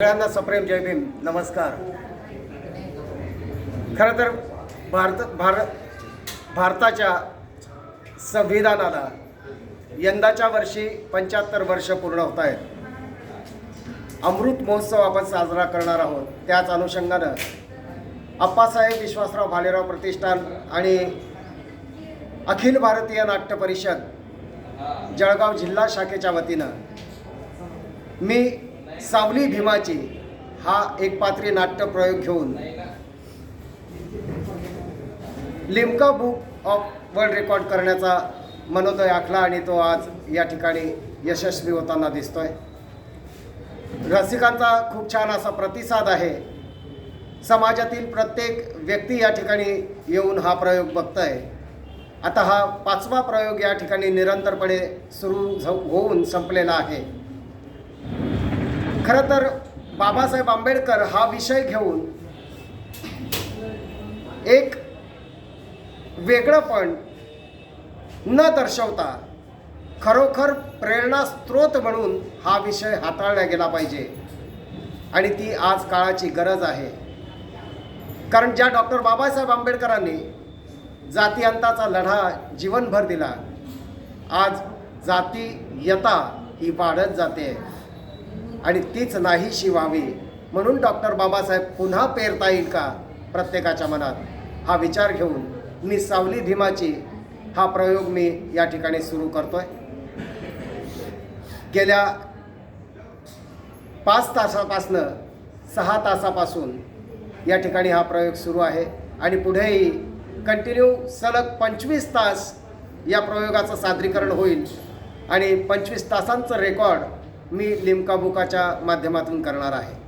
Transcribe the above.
सगळ्यांना सप्रेम जय भीम. नमस्कार. खरं तर भारत भारत भारताच्या संविधानाला यंदाच्या वर्षी पंच्याहत्तर वर्ष पूर्ण होत आहेत. अमृत महोत्सव आपण साजरा करणार आहोत. त्याच अनुषंगानं अप्पासाहेब विश्वासराव भालेराव प्रतिष्ठान आणि अखिल भारतीय नाट्य परिषद जळगाव जिल्हा शाखेच्या वतीनं मी सावली भीमाची हा एक पात्री नाट्य प्रयोग घेऊन Limca book of world record करण्याचा मनोदय आखला आणि तो आज या ठिकाणी यशस्वी होताना दिसतोय. रसिकांचा खूप छान असा प्रतिसाद आहे. समाजातील प्रत्येक व्यक्ती या ठिकाणी येऊन हा प्रयोग बघतोय. आता हा पाचवा प्रयोग या ठिकाणी निरंतरपणे सुरू झ- होऊन संपलेला आहे. खरं तर बाबासाहेब आंबेडकर हा विषय घेऊन एक वेगळंपण न दर्शवता खरोखर प्रेरणास्त्रोत म्हणून हा विषय हाताळला गेला पाहिजे. आणि ती आज काळाची गरज आहे. कारण ज्या डॉक्टर बाबासाहेब आंबेडकरांनी जातीयंताचा लढा जीवनभर दिला आज जातीयता ही वाढत जाते. आणि तीच नाहीशी व्हावी म्हणून डॉक्टर बाबासाहेब पुन्हा पेरता येईल का प्रत्येकाच्या मनात? हा विचार घेऊन मी सावली भीमाची हा प्रयोग मी या ठिकाणी सुरू करतोय. गेल्या पाच तासापासनं सहा तासापासून या ठिकाणी हा प्रयोग सुरू आहे आणि पुढेही कंटिन्यू सलग पंचवीस तास या प्रयोगाचं सादरीकरण होईल आणि पंचवीस तासांचं रेकॉर्ड मी लिमका बुकाच्या माध्यमातून करणार आहे.